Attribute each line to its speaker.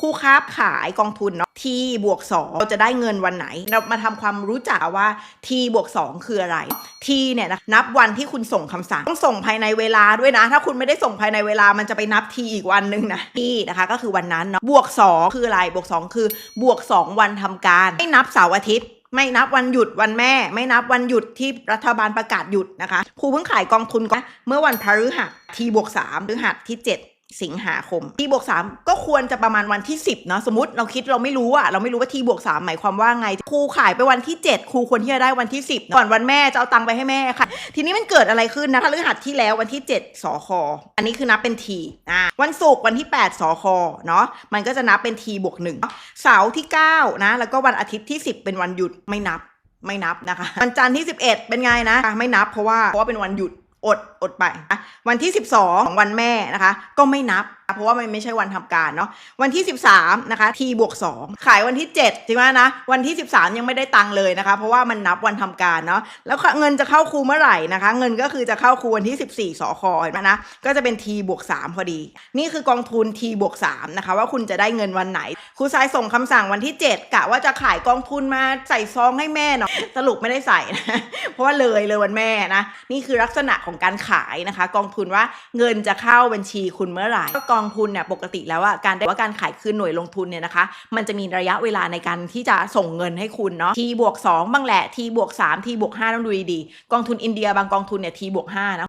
Speaker 1: ครูครับขายกองทุนเนาะ T บวก2เราจะได้เงินวันไหน เรามาทำความรู้จักว่า T บวก2คืออะไร T เนี่ยนะนับวันที่คุณส่งคำสั่ง ต้องส่งภายในเวลาด้วยนะ ถ้าคุณไม่ได้ส่งภายในเวลามันจะไปนับ T อีกวันหนึ่งนะ T นะคะก็คือวันนั้นเนาะบวก 2 คืออะไรบวก 2 คือบวก 2 วันทำการไม่นับเสาร์อาทิตย์ไม่นับวันหยุดวันแม่ ไม่นับวันหยุดที่รัฐบาลประกาศหยุดนะคะครูเพิ่งขายกองทุนก่อนเมื่อวันพฤหัสทีบวกสามพฤหัสที่ 7 สิงหาคมทีบวกสามก็ควรจะประมาณวันที่ 10เนาะสมมติเราคิดเราไม่รู้อะเราไม่รู้ว่าทีบวกสามหมายความว่าไงครูขายไปวันที่ 7ครูควรที่จะได้วันที่ 10 ก่อนวันแม่จะเอาตังค์ไปให้แม่ค่ะ ทีนี้มันเกิดอะไรขึ้นนะพฤหัสที่แล้ววันที่ 7สคอันนี้คือนับเป็นทีอ่าวันศุกร์วันที่ 8สคเนาะมันก็จะนับเป็นทีบวกหนึ่งเสาร์ที่9นะแล้วก็วันอาทิตย์ที่ 10 เป็นวันหยุดไม่นับไม่นับนะคะวันจันทร์ที่ 11 เป็นไงนะ ไม่นับเพราะว่าเพราะว่าเป็นวันหยุด อดอดไปนะวันที่ 12วันแม่นะคะ ก็ไม่นับ เพราะว่ามันไม่ใช่วันทำการเนาะวันที่ 13นะคะทีบวก2ขายวันที่7ใช่ไหมนะวันที่ 13 ยังไม่ได้ตังค์เลยนะคะ เพราะว่ามันนับวันทำการเนาะแล้วเงินจะเข้าครูเมื่อไหร่นะคะ เงินก็คือจะเข้าครูวันที่ 14สคเห็นไหมนะก็จะเป็นทีบวก3พอดี นี่คือกองทุนทีบวก3นะคะ ว่าคุณจะได้เงินวันไหนครูทรายส่งคำสั่งวันที่ 7กะว่าจะขายกองทุนมาใส่ซองให้แม่เนาะสรุปไม่ได้ใส่นะเพราะว่าเลยเลยวันแม่นะนี่คือลักษณะของของการขายนะคะ กองทุนว่าเงินจะเข้าบัญชีคุณเมื่อไหร่ก็กองทุนเนี่ยปกติแล้วอะการได้ว่าการขายคืนหน่วยลงทุนเนี่ยนะคะ มันจะมีระยะเวลาในการที่จะส่งเงินให้คุณเนาะทีบวก2บ้างแหละทีบวก3ทีบวก5ต้องดูดีๆกองทุนอินเดียบางกองทุนเนี่ยทีบวก5นะ